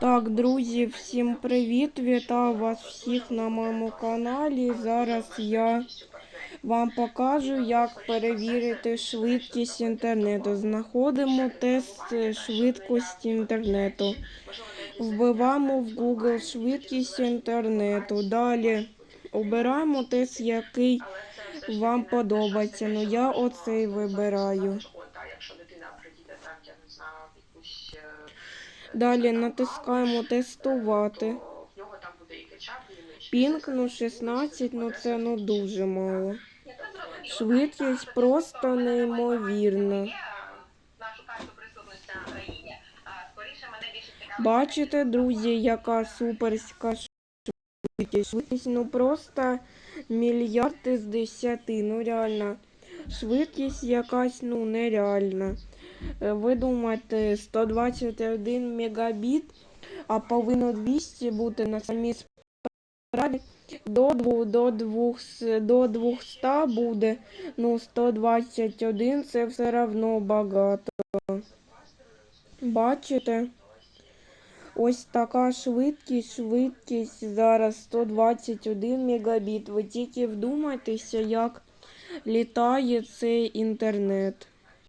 Так, друзі, всім привіт! Вітаю вас всіх на моєму каналі. Зараз я вам покажу, як перевірити швидкість інтернету. Знаходимо тест швидкості інтернету. Вбиваємо в Google швидкість інтернету. Далі обираємо тест, який вам подобається. Ну я оцей вибираю. Так, я не знаю, якусь е, Далі натискаємо тестувати. то в нього там буде і кетчап, і. Пінк, ну 16, ну це ну дуже мало. Швидкість просто неймовірна. Бачите, друзі, яка суперська швидкість. Швидкість, ну просто мільярд із десяти. Ну реально. Швидкість якась ну нереальна. Е, Ви думаєте, 121 мегабіт, а повинно 200 бути на самій справі. До, до, двох, до 200 буде, ну 121 це все одно багато. Бачите? Ось така швидкість, швидкість зараз 121 мегабіт. Ви тільки вдумайтеся, як літає цей інтернет.